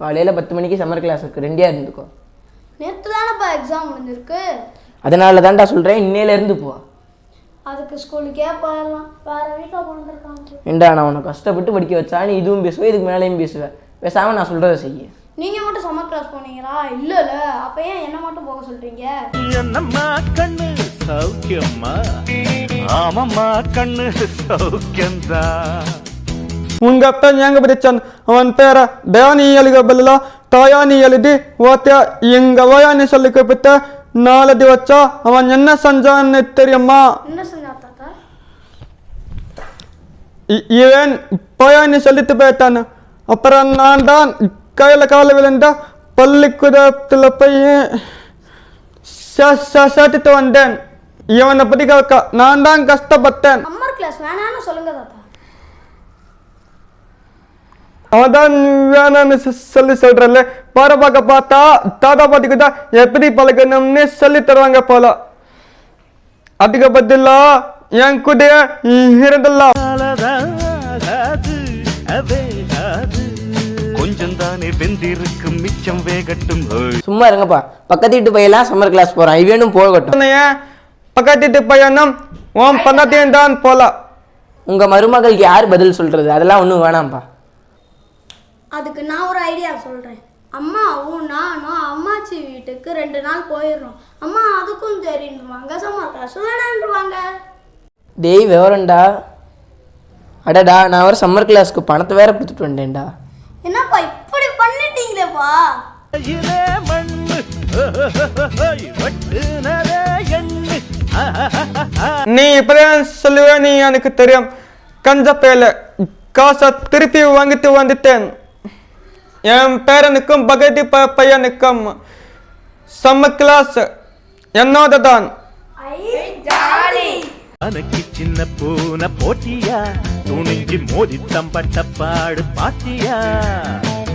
காலையில் பத்து மணிக்கு சம்மர் கிளாஸ் இருக்குது ரெண்டியாக இருந்துக்கோ. நேற்று தானேப்பா எக்ஸாம் முடிஞ்சிருக்கு. அதனால தான்டா சொல்கிறேன் இன்னையிலேருந்து போ. அதுக்கு ஸ்கூலுக்கே போயிடலாம். வேற வீட்டில் போயிருக்காங்க ஏண்டா நான் உன்னை கஷ்டப்பட்டு படிக்க வச்சா நீ இதுவும் பேசுவேன் இதுக்கு மேலேயும் பேசுவேன் பேசாமல் நான் சொல்கிறத செய்ய. நீங்கள் மட்டும் சம்மர் கிளாஸ் போனீங்களா? இல்லை இல்லை அப்போ ஏன் என்ன மட்டும் போக சொல்கிறீங்க என்னம்மா கண்ணு சௌக்கியம்மா? ஆமாம்மா கண்ணு சௌக்கியம்தான். உங்க அப்ப ಹೆಂಗ ಬರೀಚಾನ್ ಅವನ್ ಪೇರ ದೇವನಿ ಎಲಿಗ ಬಲ್ಲ ತಾಯಾನಿ ಎಲಿದಿ ಓತ್ಯ ಇಂಗ ವಯಾನಿ ಸಲ್ಲಿಕ ಬಿತ್ತ ನಾಲದಿ ವಚ್ಚ ಅವನ್ ಎನ್ನ ಸಂಜಾನ್ தெரியுமா என்ன செஞ்சா தாத்தா இ- இவன் பயானி சொல்லிட்டு போயிட்டான் அப்புறம் நான் தான் கையில் கால விழுந்தா பள்ளிக்கூடத்தில் போய் ச- ச- சேர்த்துட்டு வந்தேன் இவனை பற்றி கேட்க நான் தான் கஷ்டப்பட்டேன் சம்மர் கிளாஸ் வேணான்னு சொல்லுங்க தாத்தா அதான் வேணாம்னு சொ- சொல்லி சொல்றல பார பார்க்க பார்த்தா தாத்தா பாட்டிக்கு தான் எப்படி பழகணும்னு சொல்லி தருவாங்க போல. அதுக்கு பதிலா என் கூட இருந்தலாம் ஆகாது அவேகாது கொஞ்சம் தானே வெந்திருக்கும் மிச்சம் வேகட்டும் ஹோய். சும்மா இருங்கப்பா. பக்கத்து வீட்டு பையெல்லாம் சம்மர் கிளாஸ் போகிறான் இவனும் போகட்டும். பக்கத்து பையனும் உன் பண்ணத்தையும் தான் போல. உங்கள் மருமகளுக்கு யார் பதில் சொல்கிறது அதெல்லாம் ஒன்றும் வேணாம்ப்பா. அதுக்கு நான் ஒரு ஐடியா சொல்கிறேன் அம்மாவும் நானும் அம்மாச்சி வீட்டுக்கு ரெண்டு நாள் போயிடுறோம். அம்மா அதுக்கும் தெரியுவாங்க சம்மர் கிளாஸ் வேணான்றுவாங்க. டேய் விவரம்டா. அடடா நான் வர சம்மர் கிளாஸ்க்கு பணத்தை வேற கொடுத்துட்டு வந்தேன்டா. என்னப்பா இப்படி பண்ணிட்டீங்களேப்பா? இதே மண்ணு வெட்டுனதே எண்ணு. நீ இப்படிதான் சொல்லுவே நீ எனக்கு தெரியும். கஞ்ச பேல காசை திருப்பி வாங்கிட்டு வந்துட்டேன். என் பேரனுக்கும் பகதி பையனுக்கும் சம்ம கிளாஸ் என்னோடதான் அனக்கு சின்ன பூனை போட்டியா? துணிஞ்சு மோதி தம்பட்ட பாடு பாத்தியா?